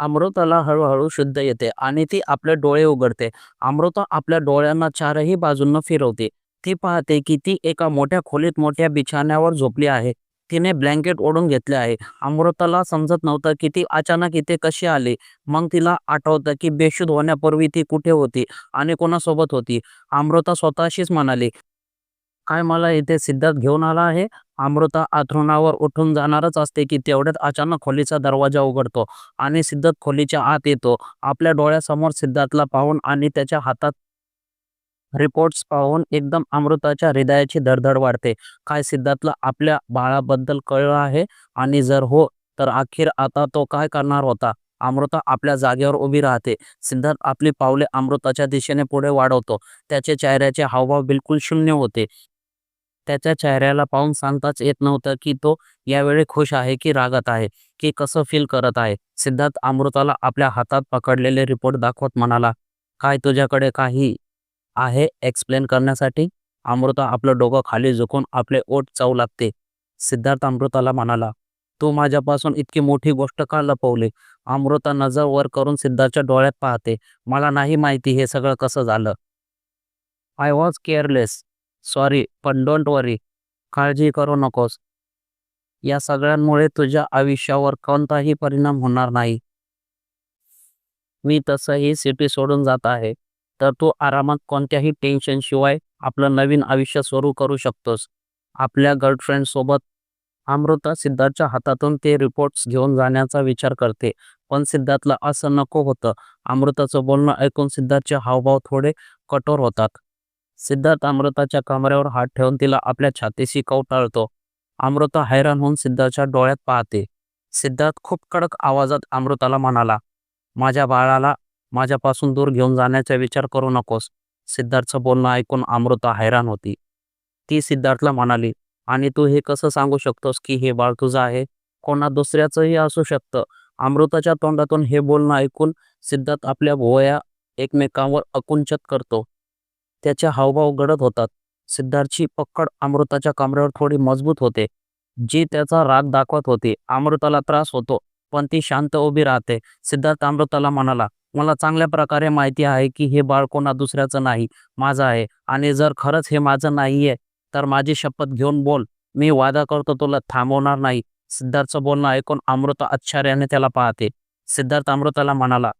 अमृताला हळूहळू शुद्ध येते आणि ती आपले डोळे उघडते. अमृता आपल्या डोळ्यांना चारही बाजूंना फिरवते. ती पाहते की ती एका मोठ्या खोलीत मोठ्या बिछाण्यावर झोपली आहे. तिने ब्लँकेट ओढून घेतले आहे. अमृताला समजत नव्हतं की ती अचानक इथे कशी आली. मग तिला आठवतं की बेशुद्ध होण्यापूर्वी ती कुठे होती आणि कोणासोबत होती. अमृता स्वतःशीच म्हणाली, "काय मला इथे सिद्धार्थ घेऊन आला आहे?" अमृता अथरुणावर उठून जाणारच असते की तेवढ्यात अचानक खोलीचा दरवाजा उघडतो आणि सिद्धार्थ खोलीच्या आत येतो. आपल्या डोळ्यासमोर सिद्धार्थला पाहून आणि त्याच्या हातात रिपोर्ट्स पाहून एकदम अमृताच्या हृदयाची धडधड वाढते. काय सिद्धार्थला आपल्या बाळाबद्दल कळलं आहे? आणि जर हो, तर अखेर आता तो काय करणार होता? अमृता आपल्या जागेवर उभी राहते. सिद्धार्थ आपली पावले अमृताच्या दिशेने पुढे वाढवतो. त्याचे चेहऱ्याचे हावभाव बिलकुल शून्य होते. त्याच्या चेहऱ्याला पाहून सांगताच येत नव्हतं की तो यावेळी खुश आहे की रागत आहे, की कसं फील करत आहे. सिद्धार्थ अमृताला आपल्या हातात पकडलेले रिपोर्ट दाखवत म्हणाला, "काय तुझ्याकडे काही आहे एक्सप्लेन करण्यासाठी?" अमृता आपलं डोकं खाली झुकून आपले ओठ चावू लागते. सिद्धार्थ अमृताला म्हणाला, "तू माझ्यापासून इतकी मोठी गोष्ट का लपवली?" अमृता नजर वर करून सिद्धार्थच्या डोळ्यात पाहते. "मला नाही माहिती हे सगळं कसं झालं. I was careless. सॉरी, पण डोंट वरी. काळजी करू नकोस. या सगळ्यांमुळे तुझ्या आयुष्यावर कोणताही परिणाम होणार नाही. मी तसंही सिटी सोडून जात आहे, तर तू आरामात कोणत्याही टेन्शनशिवाय आपलं नवीन आयुष्य सुरू करू शकतोस, आपल्या गर्लफ्रेंडसोबत." अमृता सिद्धार्थच्या हातातून ते रिपोर्ट्स घेऊन जाण्याचा विचार करते, पण सिद्धार्थला असं नको होतं. अमृताचं बोलणं ऐकून सिद्धार्थचे हावभाव थोडे कठोर होतात. सिद्धार्थ अमृताच्या कमरेवर हात ठेवून तिला आपल्या छातीशी कवटाळतो. अमृता हैराण होऊन सिद्धार्थच्या डोळ्यात पाहते. सिद्धार्थ खूप कडक आवाजात अमृताला म्हणाला, "माझ्या बाळाला माझ्यापासून दूर घेऊन जाण्याचा विचार करू नकोस." सिद्धार्थचं बोलणं ऐकून अमृता हैराण होती. ती सिद्धार्थला म्हणाली, "आणि तू हे कसं सांगू शकतोस की हे बाळ तुझं आहे? कोणा दुसऱ्याचंही असू शकतं." अमृताच्या तोंडातून हे बोलणं ऐकून सिद्धार्थ आपल्या भुवया एकमेकांवर अकुंचत करतो. त्याचे हावभाव गडद होतात. सिद्धार्थची पक्कड अमृताच्या कमरेवर थोडी मजबूत होते, जी त्याचा राग दाखवत होती. अमृताला त्रास होतो, पण ती शांत उभी राहते. सिद्धार्थ अमृताला म्हणाला, "मला चांगल्या प्रकारे माहिती आहे की हे बाळ कोणा दुसऱ्याचं नाही, माझं आहे. आणि जर खरंच हे माझं नाहीये, तर माझी शपथ घेऊन बोल, मी वादा करतो तुला थांबवणार नाही." सिद्धार्थचं बोलणं ऐकून अमृता आश्चर्याने त्याला पाहते. सिद्धार्थ अमृताला म्हणाला,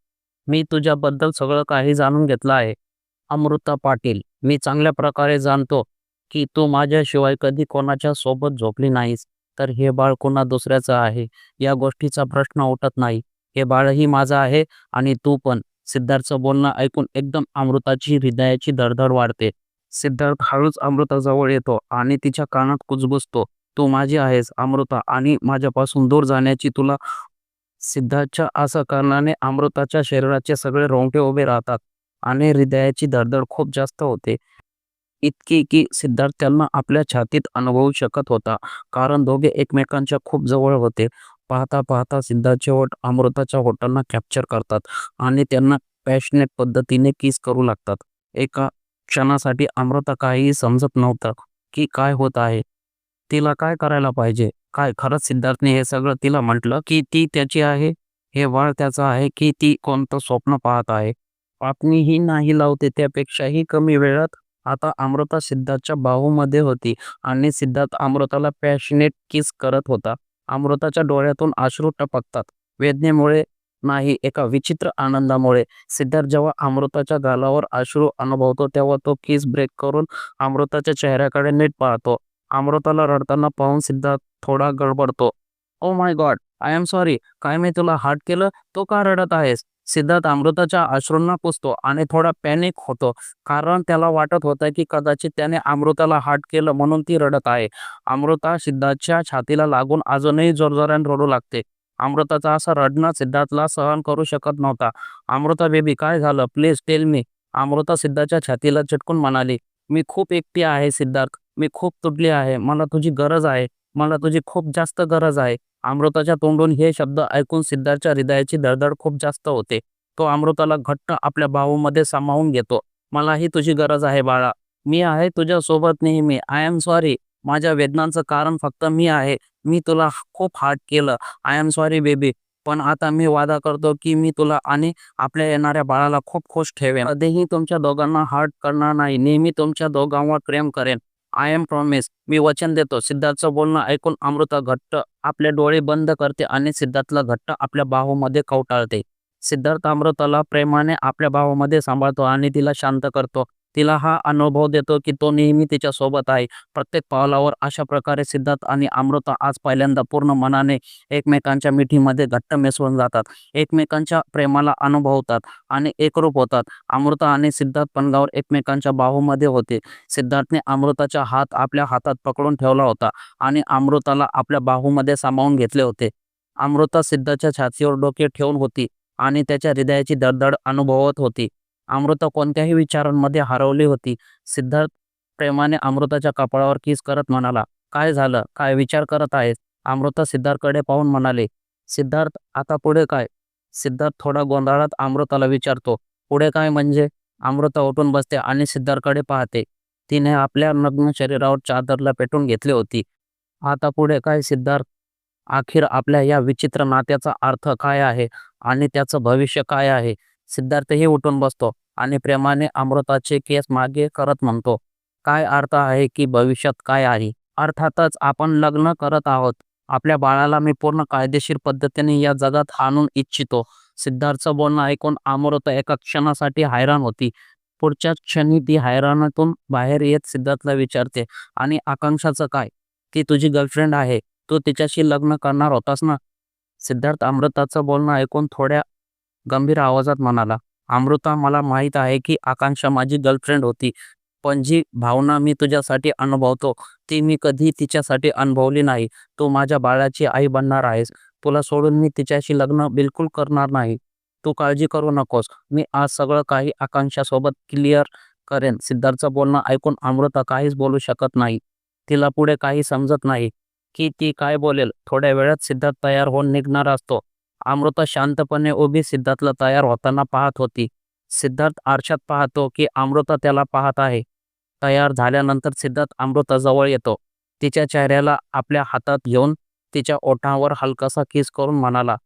"मी तुझ्याबद्दल सगळं काही जाणून घेतलं आहे, अमृता पाटील. मी चांगल्या प्रकारे जाणतो की तू माझ्याशिवाय कधी कोणाच्या सोबत झोपली नाहीस. तर हे बाळ कोणा दुसऱ्याचं आहे, या गोष्टीचा प्रश्न उठत नाही. हे बाळही माझं आहे आणि तू पण." सिद्धार्थचं बोलणं ऐकून एकदम अमृताची हृदयाची धडधड वाढते. सिद्धार्थ हळूच अमृताजवळ येतो आणि तिच्या कानात कुजबुजतो, "तू माझी आहेस, अमृता, आणि माझ्यापासून दूर जाण्याची तुला." सिद्धार्थच्या असं कारणाने अमृताच्या शरीराचे सगळे रोंगटे उभे राहतात आणि हृदयाची धडधड खूप जास्त होते. इतकी की सिद्धार्थ त्यांना आपल्या छातीत अनुभवू शकत होता, कारण दोघे एकमेकांच्या खूप जवळ होते. पाहता पाहता सिद्धार्थचे होट अमृताच्या ओठांना कॅप्चर करतात आणि त्यांना पॅशनेट पद्धतीने किस करू लागतात. एका क्षणासाठी अमृता काहीही समजत नव्हतं की काय होत आहे. तिला काय करायला पाहिजे? काय खरंच सिद्धार्थने हे सगळं तिला म्हटलं की ती त्याची आहे? हे बाळ त्याचं आहे की ती कोणतं स्वप्न पाहत आहे? पापणीही नाही लावते त्यापेक्षाही कमी वेळात आता अमृता सिद्धार्थच्या बाहूमध्ये होती आणि सिद्धार्थ अमृताला पॅशनेट किस करत होता. अमृताच्या डोळ्यातून अश्रू टपकतात. वेदनेमुळे नाही, एका विचित्र आनंदामुळे. सिद्धार्थ जेव्हा अमृताच्या गालावर अश्रू अनुभवतो तेव्हा तो किस ब्रेक करून अमृताच्या चेहऱ्याकडे नीट पाहतो. अमृताला रडताना पाहून सिद्धार्थ थोडा गडबडतो. "ओ my God, I am sorry. काय मी तुला हार्ट केलं? तू का रडत आहेस?" सिद्धार्थ अमृताच्या अश्रूंना पुसतो आणि थोडा पॅनिक होतो, कारण त्याला वाटत होतं की कदाचित त्याने अमृताला हाट केलं म्हणून ती रडत आहे. अमृता सिद्धार्थच्या छातीला लागून अजूनही जोरजोराने रडू लागते. अमृताचा असं रडणं सिद्धार्थला सहन करू शकत नव्हता. "अमृता बेबी, काय झालं? Please tell me." अमृता सिद्धार्थच्या छातीला चिटकून म्हणाली, "मी खूप एकटी आहे सिद्धार्थ. मी खूप तुटली आहे. मला तुझी गरज आहे. मला तुझी खूप जास्त गरज आहे." अमृताच्या तोंडून हे शब्द ऐकून सिद्धार्थच्या हृदयाची धडधड खूप जास्त होते. तो अमृताला घट्ट आपल्या बाहूमध्ये सामावून घेतो. "मलाही तुझी गरज आहे बाळा. मी आहे तुझ्या सोबत नेहमी. I am sorry. माझ्या वेदनांचं कारण फक्त मी आहे. मी तुला खूप हार्ट केलं. I am sorry baby." पण आता मी वादा करतो की मी तुला आणि आपल्या येणाऱ्या बाळाला खूप खुश ठेवेन कधीही तुमच्या दोघांना हर्ट करणार नाही नेहमी तुमच्या दोघांवर प्रेम करेन आय एम प्रॉमिस मी वचन देतो. सिद्धार्थचं बोलणं ऐकून अमृता घट्ट आपले डोळे बंद करते आणि सिद्धार्थला घट्ट आपल्या बाहूमध्ये कवटाळते. सिद्धार्थ अमृताला प्रेमाने आपल्या भावामध्ये सांभाळतो आणि तिला शांत करतो. तिला हा अनुभव देतो की तो नेहमी तिच्या सोबत आहे. प्रत्येक पावलावर अशा प्रकारे सिद्धार्थ आणि अमृता आज पहिल्यांदा पूर्ण मनाने एकमेकांच्या मिठीमध्ये घट्ट मिसळून जातात. एकमेकांच्या प्रेमाला अनुभवतात आणि एकरूप होतात. अमृता आणि सिद्धार्थ पणगावर एकमेकांच्या बाहूमध्ये होते. सिद्धार्थने अमृताचा हात आपल्या हातात पकडून ठेवला होता आणि अमृताला आपल्या बाहूमध्ये सामावून घेतले होते. अमृता सिद्धाच्या छातीवर डोके ठेवून होती आणि त्याच्या हृदयाची दडदड अनुभवत होती. अमृता कोणत्याही विचारांमध्ये हरवली होती. सिद्धार्थ प्रेमाने अमृताच्या कपाळावर किस करत म्हणाला काय झालं? काय विचार करत आहेस? अमृता सिद्धार्थकडे पाहून म्हणाले सिद्धार्थ आता पुढे काय? सिद्धार्थ थोडा गोंधळात अमृताला विचारतो पुढे काय म्हणजे? अमृता उठून बसते आणि सिद्धार्थकडे पाहते तिने आपल्या नग्न शरीरावर चादरला पेटून घेतली होती. आता पुढे काय सिद्धार्थ? अखेर आपल्या या विचित्र नात्याचा अर्थ काय आहे आणि त्याचं भविष्य काय आहे? सिद्धार्थही उठून बसतो आणि प्रेमाने अमृताचे केस मागे करत म्हणतो काय अर्थ आहे की भविष्यात काय आहे? अर्थातच आपण लग्न करत आहोत. आपल्या बाळाला मी पूर्ण कायदेशीर पद्धतीने या जगात आणून इच्छितो. सिद्धार्थचं बोलणं ऐकून अमृता एका क्षणासाठी हैराण होती. पुढच्या क्षणी ती हैराणातून बाहेर येत सिद्धार्थला विचारते आणि आकांक्षाचं काय? ती तुझी गर्लफ्रेंड आहे? तू तिच्याशी लग्न करणार होतास ना? सिद्धार्थ अमृताचं बोलणं ऐकून थोड्या गंभीर आवाजात म्हणाला अमृता मला माहीत आहे की आकांक्षा माझी गर्लफ्रेंड होती पण जी भावना मी तुझ्यासाठी अनुभवतो ती मी कधी तिच्यासाठी अनुभवली नाही. तू माझ्या बाळाची आई बनणार आहेस. तुला सोडून मी तिच्याशी लग्न बिलकुल करणार नाही. तू काळजी करू नकोस. मी आज सगळं काही आकांक्षासोबत क्लिअर करेन. सिद्धार्थचं बोलणं ऐकून अमृता काहीच बोलू शकत नाही. तिला पुढे काही समजत नाही की ती काय बोलेल. थोड्या वेळात सिद्धार्थ तयार होऊन निघणार असतो. अमृता शांतपणे उभी सिद्धार्थला तयार होताना पाहत होती. सिद्धार्थ आरशात पाहतो की अमृता त्याला पाहत आहे. तयार झाल्यानंतर सिद्धार्थ अमृताजवळ येतो. तिच्या चेहऱ्याला आपल्या हातात घेऊन तिच्या ओठांवर हलकासा किस करून म्हणाला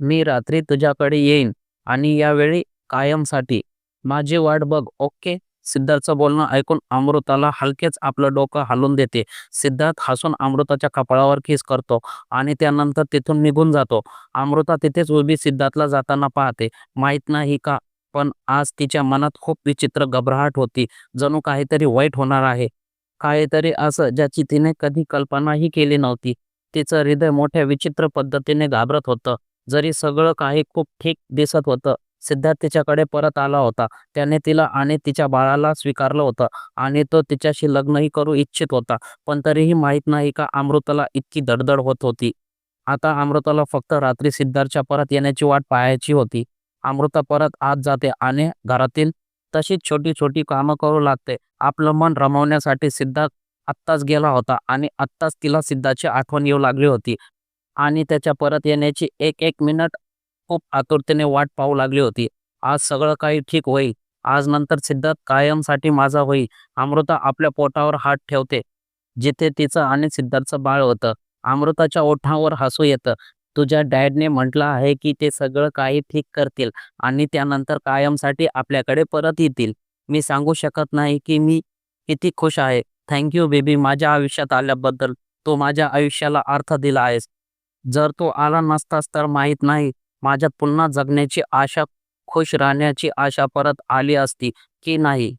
मी रात्री तुझ्याकडे येईन आणि यावेळी कायमसाठी. माझी वाट बघ ओके? सिद्धार्थचं बोलणं ऐकून अमृताला हलकेच आपलं डोकं हलवून देते. सिद्धार्थ हसून अमृताच्या कपाळावर किस करतो आणि त्यानंतर तिथून निघून जातो. अमृता तिथेच उभी सिद्धार्थला जाताना पाहते. माहीत नाही का पण आज तिच्या मनात खूप विचित्र घबराहट होती. जणू काहीतरी वाईट होणार आहे. काहीतरी असं ज्याची तिने कधी कल्पनाही केली नव्हती. तिचं हृदय मोठ्या विचित्र पद्धतीने घाबरत होतं. जरी सगळं काही खूप ठीक दिसत होतं सिद्धार्थ तिच्याकडे परत आला होता. त्याने तिला आणि तिच्या बाळाला स्वीकारलं होतं आणि तो तिच्याशी लग्नही करू इच्छित होता. पण तरीही माहीत नाही का अमृताला इतकी दडदड होत होती. आता अमृताला फक्त रात्री सिद्धार्थच्या परत येण्याची वाट पाहायची होती. अमृता परत आत जाते आणि घरातील तशीच छोटी छोटी कामं करू लागते. आपलं मन रमवण्यासाठी सिद्धार्थ आत्ताच गेला होता आणि आत्ताच तिला सिद्धाची आठवण येऊ लागली होती. आणि त्याच्या परत येण्याची एक एक मिनिट खूप आतुरतेने वाट पाहू लागली होती. आज सगळं काही ठीक होईल. आज नंतर सिद्धार्थ कायमसाठी माझा होईल. अमृता आपल्या पोटावर हात ठेवते. जिथे तिचं आणि सिद्धार्थचं बाळ होतं. अमृताच्या ओठांवर हसू येतं. तुझ्या डॅडने म्हटलं आहे की ते सगळं काही ठीक करतील आणि त्यानंतर कायमसाठी आपल्याकडे परत येतील. मी सांगू शकत नाही की मी किती खुश आहे. थँक्यू बेबी माझ्या आयुष्यात आल्याबद्दल. तू माझ्या आयुष्याला अर्थ दिला आहेस. जर तो आला नसतास तर माहीत नाही माझ्यात पुन्हा जगण्याची आशा खुश राहण्याची आशा परत आली असती की नाही?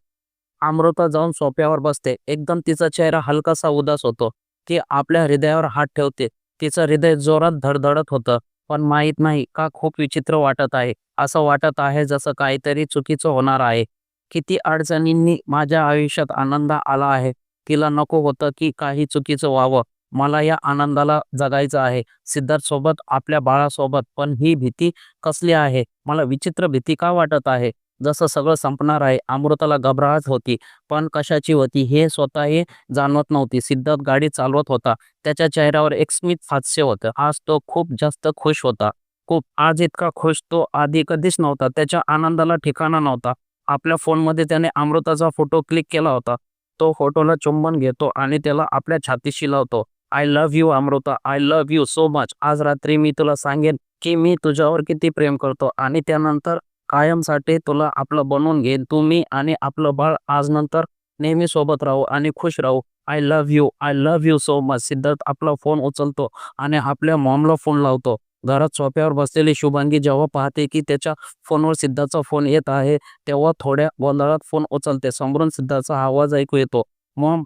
अमृता जाऊन सोप्यावर बसते. एकदम तिचा चेहरा हलकासा उदास होतो. ती आपल्या हृदयावर हात ठेवते. तिचं हृदय जोरात धडधडत होतं. पण माहीत नाही का खूप विचित्र वाटत आहे. असं वाटत आहे जसं काहीतरी चुकीचं होणार आहे. किती अडचणींनी माझ्या आयुष्यात आनंद आला आहे. तिला नको होतं की काही चुकीचं व्हावं. मला या आनंदाला जगायचं आहे. सिद्धार्थ सोबत आपल्या बाळासोबत पण ही भीती कसली आहे? मला विचित्र भीती का वाटत आहे? जसं सगळं संपणार आहे. अमृताला घबराहट होती पण कशाची होती हे स्वतःही जाणवत नव्हती. सिद्धार्थ गाडी चालवत होता. त्याच्या चेहऱ्यावर एक स्मित हास्य होतं. आज तो खूप जास्त खुश होता. खूप. आज इतका खुश तो आधी कधीच नव्हता. त्याच्या आनंदाला ठिकाणा नव्हता. आपल्या फोनमध्ये त्याने अमृताचा फोटो क्लिक केला होता. तो फोटोला चुंबन घेतो आणि त्याला आपल्या छातीशी लावतो. I love you Amruta I love you so much आज रात्री मी तुला सांगेन की मी तुझ्यावर किती प्रेम करतो आणि त्यानंतर कायमसाठी तुला आपलं बनवून घेईन. तू मी आणि आपलं बाळ आज नंतर नेहमी सोबत राहू आणि खुश राहू. I love you I love you so much Siddharth आपला फोन उचलतो आणि आपल्या मॉमला फोन लावतो. घरात सोफ्यावर बसलेली शुभांगी जेव्हा पाहते की त्याच्या फोनवर सिद्धार्थचा फोन येत आहे तेव्हा थोड्या गोंधळात फोन उचलते. समोरून सिद्धार्थचा आवाज ऐकू येतो. मॉम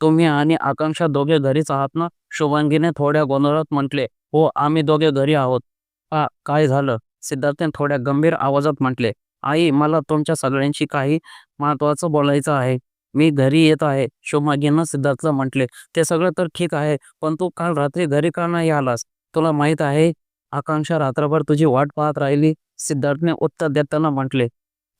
तुम्ही आणि आकांक्षा दोघे घरीच आहात ना? शुभांगीने थोड्या गोंधळात म्हटले हो आम्ही दोघे घरी आहोत. आ काय झालं? सिद्धार्थने थोड्या गंभीर आवाजात म्हटले आई मला तुमच्या सगळ्यांशी काही महत्वाचं बोलायचं आहे. मी घरी येत आहे. शुभांगीनं सिद्धार्थला म्हटले ते सगळं तर ठीक आहे पण तू काल रात्री घरी का नाही आलास? तुला माहीत आहे आकांक्षा रात्रभर तुझी वाट पाहत राहिली? सिद्धार्थने उत्तर देताना म्हटले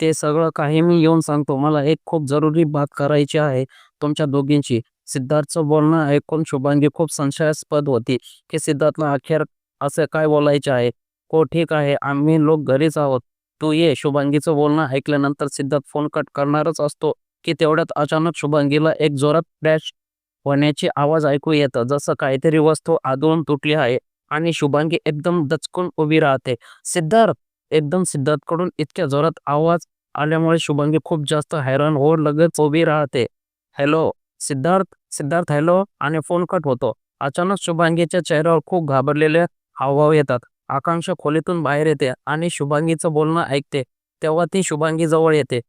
ते सगळं काही मी येऊन सांगतो. मला एक खूप जरुरी बात करायची आहे तुमच्या दोघींची. सिद्धार्थचं बोलणं ऐकून शुभांगी खूप संशयास्पद होती की सिद्धार्थला अखेर असं काय बोलायचे आहे? हो ठीक आहे. आम्ही लोक घरीच आहोत. तू ये. शुभांगीचं बोलणं ऐकल्यानंतर सिद्धार्थ फोन कट करणारच असतो की तेवढ्यात अचानक शुभांगीला एक जोरात क्रॅश होण्याची आवाज ऐकू येतं. जसं काहीतरी वस्तू आदळून तुटली आहे आणि शुभांगी एकदम दचकून उभी राहते. सिद्धार्थ! एकदम सिद्धार्थकडून इतक्या जोरात आवाज आल्यामुळे शुभांगी खूप जास्त हैराण होऊन लगेच उभी राहते. हॅलो सिद्धार्थ सिद्धार्थ हॅलो आणि फोन कट होतो. अचानक शुभांगीच्या चेहऱ्यावर खूप घाबरलेले हावभाव येतात. आकांक्षा खोलीतून बाहेर येते आणि शुभांगीचं बोलणं ऐकते. तेव्हा ती शुभांगी जवळ येते.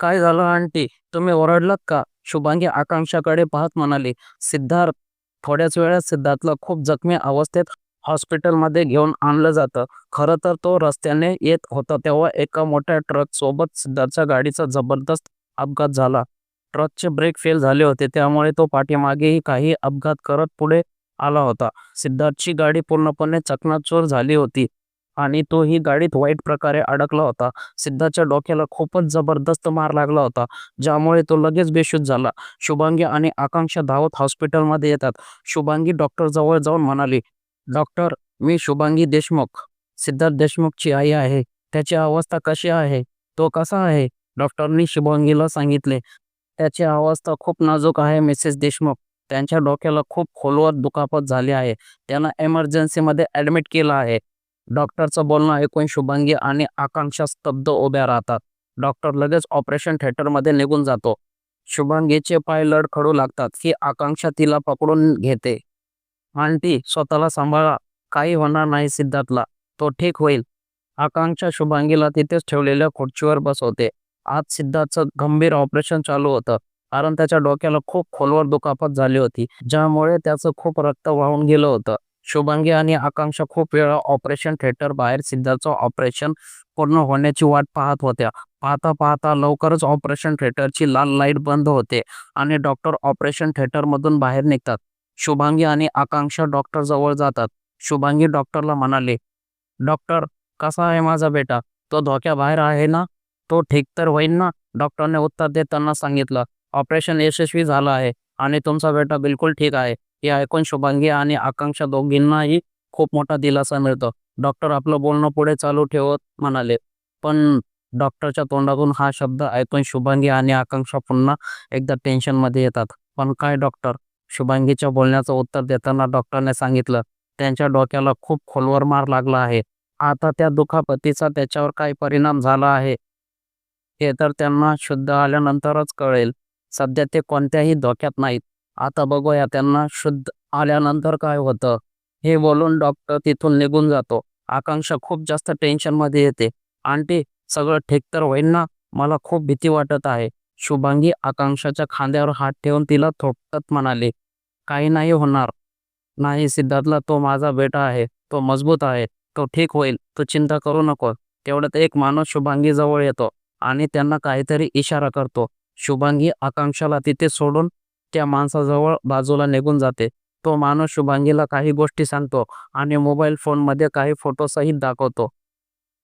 काय झालं आंटी? तुम्ही ओरडलात का? शुभांगी आकांक्षाकडे पाहत म्हणाली सिद्धार्थ थोड्याच वेळात सिद्धार्थला खूप जखमी अवस्थेत हॉस्पिटलमध्ये घेऊन आणलं जातं. खरं तर तो रस्त्याने येत होता तेव्हा एका मोठ्या ट्रक सोबत सिद्धार्थच्या गाडीचा जबरदस्त अपघात झाला. ट्रकचे ब्रेक फेल झाले होते त्यामुळे तो पाठीमागेही काही अपघात करत पुढे आला होता. सिद्धार्थची गाडी पूर्णपणे चकनाचूर झाली होती आणि तो ही गाडीत वाईट प्रकारे अडकला होता. सिद्धार्थच्या डोक्याला खूपच जबरदस्त मार लागला होता ज्यामुळे तो लगेच बेशुद्ध झाला. शुभांगी आणि आकांक्षा धावत हॉस्पिटलमध्ये येतात. शुभांगी डॉक्टर जवळ जाऊन म्हणाली डॉक्टर मी शुभांगी देशमुख सिद्धार्थ देशमुखची आई आहे. त्याची अवस्था कशी आहे? तो कसा आहे? डॉक्टरनी शुभांगीला सांगितले. त्याची अवस्था खूप नाजूक आहे मिसेस देशमुख. त्यांच्या डोक्याला खूप खोलवर दुखापत झाली आहे. त्यांना एमर्जन्सीमध्ये ॲडमिट केलं आहे. डॉक्टरचं बोलणं ऐकून शुभांगी आणि आकांक्षा स्तब्ध उभ्या राहतात. डॉक्टर लगेच ऑपरेशन थिएटरमध्ये निघून जातो. शुभांगीचे पाय लडखडू लागतात की आकांक्षा तिला पकडून घेते. आंटी स्वतःला सांभाळा. काही होणार नाही सिद्धार्थला. तो ठीक होईल. आकांक्षा शुभांगीला तिथेच ठेवलेल्या खुर्चीवर बसवते. आज सिद्धार्थचं गंभीर ऑपरेशन चालू होतं. कारण त्याच्या डोक्याला खूप खोलवर दुखापत झाली होती ज्यामुळे त्याचं खूप रक्त वाहून गेलं होतं. शुभांगी आणि आकांक्षा खूप वेळा ऑपरेशन थिएटर बाहेर सिद्धार्थचं ऑपरेशन पूर्ण होण्याची वाट पाहत होत्या. पाहता पाहता लवकरच ऑपरेशन थिएटरची लाल लाइट बंद होते आणि डॉक्टर ऑपरेशन थिएटरमधून बाहेर निघतात. शुभांगी आणि आकांक्षा डॉक्टर जवळ जातात. शुभांगी डॉक्टरला म्हणाले डॉक्टर कसा आहे माझा बेटा? तो धोक्याबाहेर आहे ना? तो ठीक तर होईल ना? डॉक्टरने उत्तर देताना सांगितलं ऑपरेशन यशस्वी झालं आहे आणि तुमचा बेटा बिलकुल ठीक आहे. हे ऐकून शुभांगी आणि आकांक्षा दोघींनाही खूप मोठा दिलासा मिळतो. डॉक्टर आपलं बोलणं पुढे चालू ठेवत म्हणाले पण डॉक्टरच्या तोंडातून हा शब्द ऐकून शुभांगी आणि आकांक्षा पुन्हा एकदा टेन्शनमध्ये येतात. पण काय डॉक्टर शुभांगीच्या बोलण्याचं उत्तर देताना डॉक्टरने सांगितलं त्यांच्या डोक्याला खूप खोलवर मार लागला आहे. आता त्या दुखापतीचा त्याच्यावर काय परिणाम झाला आहे हे तर त्यांना शुद्ध आल्यानंतरच कळेल. सध्या ते कोणत्याही धोक्यात नाहीत. आता बघूया त्यांना शुद्ध आल्यानंतर काय होतं. हे बोलून डॉक्टर तिथून निघून जातो. आकांक्षा खूप जास्त टेन्शनमध्ये येते. आंटी सगळं ठीक तर होईल ना? मला खूप भीती वाटत आहे. शुभांगी आकांक्षाच्या खांद्यावर हात ठेवून तिला थोपटत म्हणाले. काही नाही होणार. नाही सिद्धार्थला तो माझा बेटा आहे तो मजबूत आहे तो ठीक होईल तू चिंता करू नको. तेवढ्यात एक माणूस शुभांगी जवळ येतो आणि त्यांना काहीतरी इशारा करतो. शुभांगी आकांक्षाला तिथे सोडून त्या माणसाजवळ बाजूला निघून जाते. तो माणूस शुभांगीला काही गोष्टी सांगतो आणि मोबाईल फोनमध्ये काही फोटोसहित दाखवतो.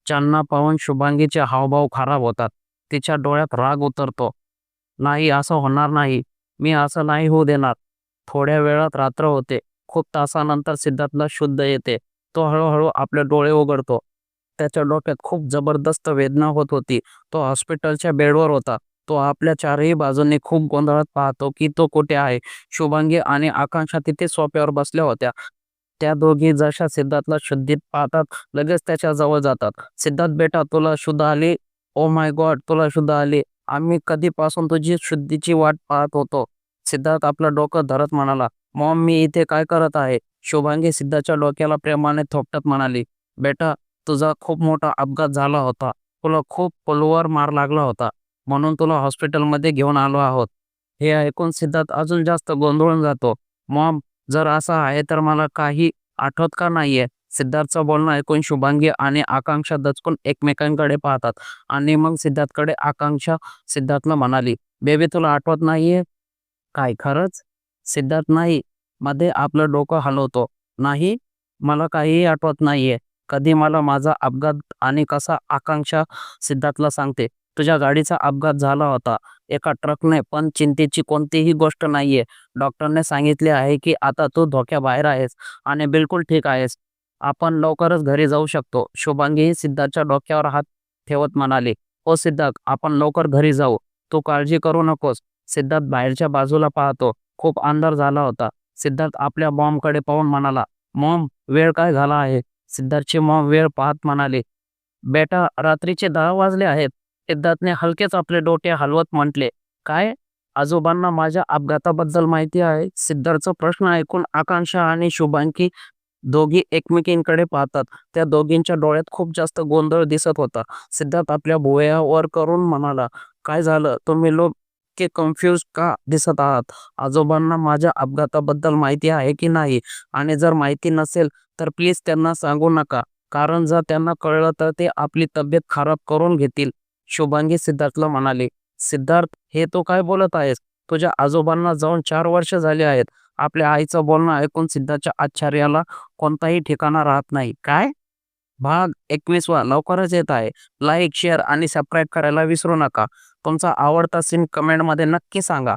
ज्यांना पाहून शुभांगीचे हावभाव खराब होतात. तिच्या डोळ्यात राग उतरतो. नाही असं होणार नाही. मी असं नाही होऊ देणार. थोड्या वेळात रात्र होते. खूप तासानंतर सिद्धार्थला शुद्ध येते. तो हळूहळू आपले डोळे उघडतो. त्याच्या डोक्यात खूप जबरदस्त वेदना होत होती. तो हॉस्पिटलच्या बेडवर होता. तो आपल्या चारही बाजूंनी खूप गोंधळात पाहतो की तो कुठे आहे? शुभांगी आणि आकांक्षा तिथे सोप्यावर बसल्या होत्या. त्या दोघी जशा सिद्धार्थला शुद्धीत पाहतात लगेच त्याच्याजवळ जातात. सिद्धार्थ बेटा तुला शुद्ध आली? ओ माय गॉड तुला शुद्ध आली. आम्ही कधीपासून तुझी शुद्धीची वाट पाहत होतो. सिद्धार्थ आपलं डोकं धरत म्हणाला मॉम मी इथे काय करत आहे? शुभांगी सिद्धाच्या डोक्याला प्रेमाने थोपटत म्हणाली बेटा तुझा खूप मोठा अपघात झाला होता. तुला खूप पलवर मार लागला होता. म्हणून तुला हॉस्पिटलमध्ये घेऊन आलो आहोत. हे ऐकून सिद्धार्थ अजून जास्त गोंधळून जातो. मॉम जर असं आहे तर मला काही आठवत का नाहीये? सिद्धार्थचं बोलणं ऐकून शुभांगी आणि आकांक्षा दचकून एकमेकांकडे पाहतात आणि मग सिद्धार्थकडे आकांक्षा सिद्धार्थला म्हणाली बेबी तुला आठवत नाहीये? काय? खरंच? सिद्धार्थ नाही. मध्ये आपलं डोकं हलवतो. नाही मला काहीही आठवत नाहीये. कधी मला माझा अपघात आणि कसा आकांक्षा सिद्धार्थला सांगते. तुझ्या गाडीचा अपघात झाला होता. एका ट्रकने पण चिंतेची कोणतीही गोष्ट नाहीये. डॉक्टरने सांगितले आहे की आता तू धोक्याबाहेर आहेस आणि बिलकुल ठीक आहेस. आपण लवकरच घरी जाऊ शकतो. शुभांगीही सिद्धार्थच्या डोक्यावर हात ठेवत म्हणाले. हो सिद्धार्थ आपण लवकर घरी जाऊ. तू काळजी करू नकोस. सिद्धार्थ बाहेरच्या बाजूला पाहतो. खूप अंधार झाला होता. सिद्धार्थ आपल्या मॉमकडे पाहून म्हणाला मॉम वेळ काय झाला आहे? सिद्धार्थची मॉम वेळ पाहत म्हणाली बेटा रात्रीचे दहा वाजले आहेत. सिद्धार्थने हलकेच आपले डोके हलवत म्हटले काय? आजोबांना माझ्या अपघाताबद्दल माहिती आहे? सिद्धार्थचा प्रश्न ऐकून आकांक्षा आणि शुभांकी दोघी एकमेकींकडे पाहतात. त्या दोघींच्या डोळ्यात खूप जास्त गोंधळ दिसत होता. सिद्धार्थ आपल्या भुवयावर करून म्हणाला काय झालं? तुम्ही लोक इतके कन्फ्यूज का दिसत आहात? आजोबांना माझ्या अपघाताबद्दल माहिती आहे की नाही? आणि जर माहिती नसेल तर प्लीज त्यांना सांगू नका. कारण जर त्यांना कळलं तर ते आपली तब्येत खराब करून घेतील. शुभांगी सिद्धार्थला म्हणाले सिद्धार्थ हे तू काय बोलत आहेस? तुझ्या आजोबांना जाऊन चार वर्ष झाली आहेत. आपल्या आईचं बोलणं ऐकून सिद्धार्थच्या आश्चर्याला कोणताही ठिकाणा राहत नाही. काय? भाग एकवीसवा लवकरच येत आहे. लाईक शेअर आणि सबस्क्राईब करायला विसरू नका. तुमचा आवडता सीन कमेंटमध्ये नक्की सांगा.